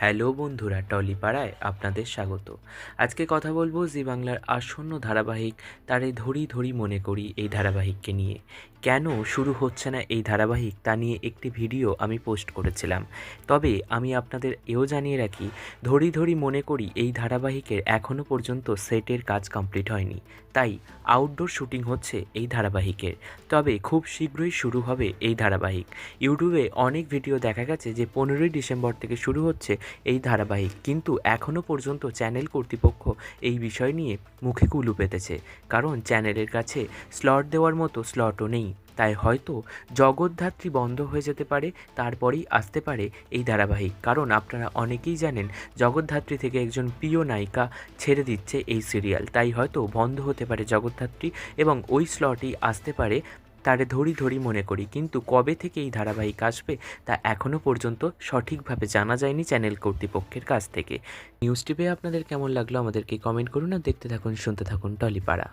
Hello বন্ধুরা টলিপাড়ায় আপনাদের স্বাগত। আজকে কথা বলব জি বাংলার আসন্ন ধারাবাহিক তারে ধরি ধরি মনে করি এই ধারাবাহিককে নিয়ে। কেন শুরু হচ্ছে না এই ধারাবাহিক তা নিয়ে একটি ভিডিও আমি পোস্ট করেছিলাম। তবে আমি আপনাদের এও জানিয়ে রাখি, ধরি ধরি মনে করি এই ধারাবাহিকের এখনও পর্যন্ত সেটের কাজ কমপ্লিট হয়নি। তাই আউটডোর শুটিং হচ্ছে এই ধারাবাহিকের। তবে খুব শীঘ্রই শুরু হবে এই ধারাবাহিক। ইউটিউবে অনেক ভিডিও দেখা গেছে যে পনেরোই ডিসেম্বর থেকে শুরু হচ্ছে এই ধারাবাহিক। কিন্তু এখনও পর্যন্ত চ্যানেল কর্তৃপক্ষ এই বিষয় নিয়ে মুখে কুলু পেতেছে। কারণ চ্যানেলের কাছে স্লট দেওয়ার মতো স্লটও নেই। তাই হয়তো জগদ্ধাত্রী বন্ধ হয়ে যেতে পারে, তারপরেই আসতে পারে এই ধারাবাহিক। কারণ আপনারা অনেকেই জানেন, জগদ্ধাত্রী থেকে একজন প্রিয় নায়িকা ছেড়ে দিচ্ছে এই সিরিয়াল। তাই হয়তো বন্ধ হতে পারে জগদ্ধাত্রী এবং ওই স্লটেই আসতে পারে তারে ধরি ধরি মনে করি। কিন্তু কবে থেকে এই ধারাবাহিক আসবে, তা এখনও পর্যন্ত সঠিকভাবে জানা যায়নি চ্যানেল কর্তৃপক্ষের কাছ থেকে। নিউজটি পেয়ে আপনাদের কেমন লাগল আমাদেরকে কমেন্ট করুন আর দেখতে থাকুন, শুনতে থাকুন টলিপাড়া।